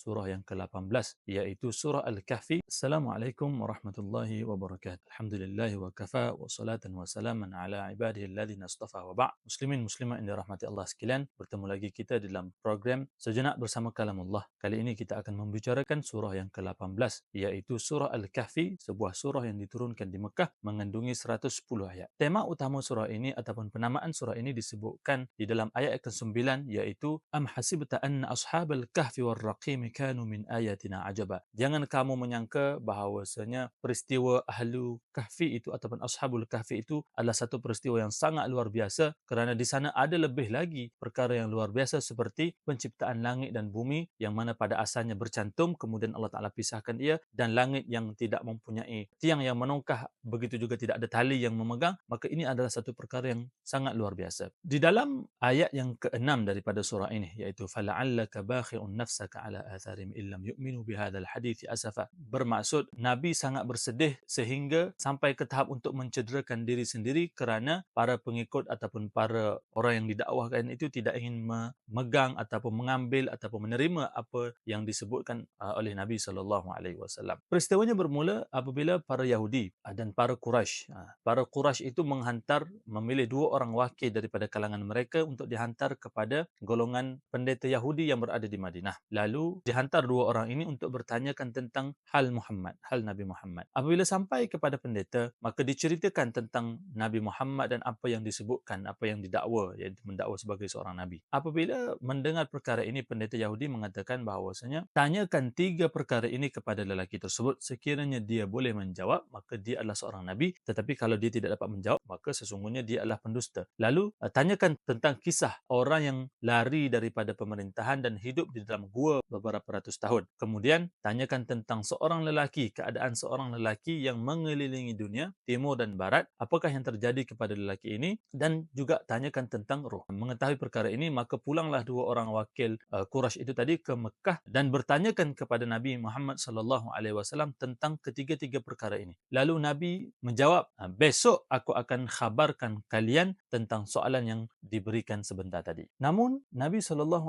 surah yang ke-18 iaitu surah Al-Kahfi. Assalamualaikum warahmatullahi wabarakatuh. Alhamdulillah wa kafa wa salatan wa salaman ala ibadihi alladhina astafa wa ba' Muslimin muslimat yang dirahmati Allah sekalian, bertemu lagi kita dalam program Sejenak Bersama Kalamullah. Kali ini kita akan membicarakan surah yang ke-18 iaitu surah Al-Kahfi, sebuah surah yang diturunkan di Mekah mengandungi 110 ayat. Tema utama surah ini ataupun penamaan surah ini disebutkan di dalam ayat ke-9 iaitu am hasibta anna ashabal kahfi war raqim kanu min ayatina ajaba. Jangan kamu menyangka bahawasanya peristiwa ahlu kahfi itu ataupun ashabul kahfi itu adalah satu peristiwa yang sangat luar biasa kerana di sana ada lebih lagi perkara yang luar biasa seperti penciptaan langit dan bumi yang mana pada asalnya bercantum kemudian Allah Taala pisahkan ia dan langit yang tidak mempunyai tiang yang menongkah begitu juga tidak ada tali yang memegang maka ini adalah satu perkara yang sangat luar biasa. Di dalam ayat yang keenam daripada surah ini iaitu fala'allaka bakhi'un nafsaka ala atharim illam yu'minu bihadzal hadits asafa bermaksud nabi sangat bersedih sehingga sampai ke tahap untuk mencederakan diri sendiri kerana para pengikut ataupun para orang yang didakwahkan itu tidak ingin memegang ataupun mengambil ataupun menerima apa yang disebutkan uh, oleh nabi sallallahu alaihi wasallam peristiwanya bermula apabila para Yahudi uh, dan para Quraisy uh, para Quraisy itu menghantar memilih dua orang wakil daripada kalangan mereka untuk dihantar kepada golongan pendeta Yahudi yang berada di Madinah. Lalu dihantar dua orang ini untuk bertanyakan tentang hal Muhammad, hal Nabi Muhammad. Apabila sampai kepada pendeta, maka diceritakan tentang Nabi Muhammad dan apa yang disebutkan, apa yang didakwa, iaitu mendakwa sebagai seorang Nabi. Apabila mendengar perkara ini, pendeta Yahudi mengatakan bahawasanya, tanyakan tiga perkara ini kepada lelaki tersebut. Sekiranya dia boleh menjawab, maka dia adalah seorang Nabi. Tetapi kalau dia tidak dapat menjawab, maka sesungguhnya dia adalah pendusta. Lalu, uh, tanyakan tentang kisah orang yang lari daripada pemerintahan dan hidup di dalam gua beberapa ratus tahun. Kemudian tanyakan tentang seorang lelaki, keadaan seorang lelaki yang mengelilingi dunia, timur dan barat, apakah yang terjadi kepada lelaki ini dan juga tanyakan tentang roh. Mengetahui perkara ini, maka pulanglah dua orang wakil uh, Quraisy itu tadi ke Mekah dan bertanyakan kepada Nabi Muhammad sallallahu alaihi wasallam tentang ketiga-tiga perkara ini. Lalu Nabi menjawab, "Besok aku akan khabarkan kalian tentang soalan yang diberikan sebentar tadi." Namun Nabi SAW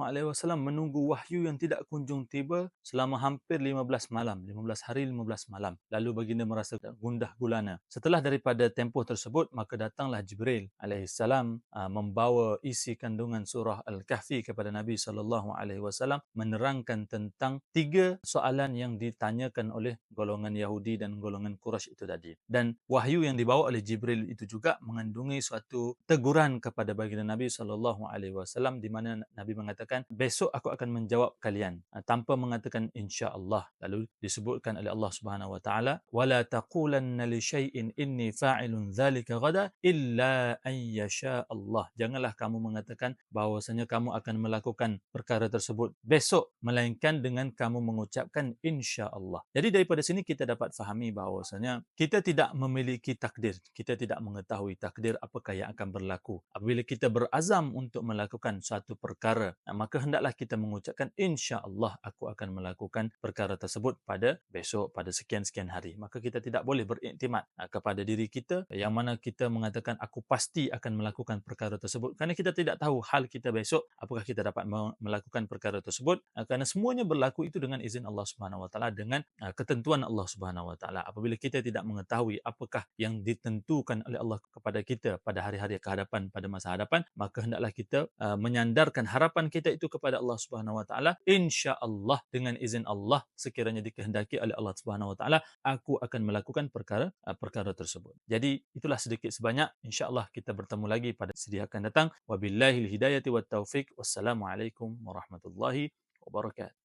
menunggu wahyu yang tidak kunjung tiba selama hampir 15 malam, 15 hari 15 malam. Lalu baginda merasa gundah gulana. Setelah daripada tempoh tersebut, maka datanglah Jibril ah, membawa isi kandungan surah Al-Kahfi kepada Nabi SAW menerangkan tentang tiga soalan yang ditanyakan oleh golongan Yahudi dan golongan Quraisy itu tadi. Dan wahyu yang dibawa oleh Jibril itu juga mengandungi suatu teguran kepada baginda Nabi SAW wasallam di mana Nabi mengatakan besok aku akan menjawab kalian. Uh, tanpa mengatakan insya-Allah. Lalu disebutkan oleh Allah Subhanahu wa taala wala taqulanna li syai'in inni fa'ilun dzalika ghada illa an yasha Allah janganlah kamu mengatakan bahwasanya kamu akan melakukan perkara tersebut besok melainkan dengan kamu mengucapkan insya-Allah. Jadi daripada sini kita dapat fahami bahwasanya kita tidak memiliki takdir kita tidak mengetahui takdir apakah yang akan berlaku apabila kita berazam untuk melakukan suatu perkara, maka hendaklah kita mengucapkan insya-Allah aku akan melakukan perkara tersebut pada besok pada sekian-sekian hari. Maka kita tidak boleh beriktimat kepada diri kita yang mana kita mengatakan aku pasti akan melakukan perkara tersebut kerana kita tidak tahu hal kita besok apakah kita dapat melakukan perkara tersebut kerana semuanya berlaku itu dengan izin Allah Subhanahu Wa Taala dengan ketentuan Allah Subhanahu Wa Taala. Apabila kita tidak mengetahui apakah yang ditentukan oleh Allah kepada kita pada hari-hari kehadapan pada masa hadapan maka hendaklah kita menyandarkan harapan kita itu kepada Allah Subhanahu Wa Taala. insya-Allah dengan izin Allah sekiranya dikehendaki oleh Allah Subhanahu Wa Taala aku akan melakukan perkara uh, perkara tersebut. Jadi itulah sedikit sebanyak. insya-Allah kita bertemu lagi pada sedia akan datang. Wabillahi hidayati wat taufik wassalamualaikum warahmatullahi wabarakatuh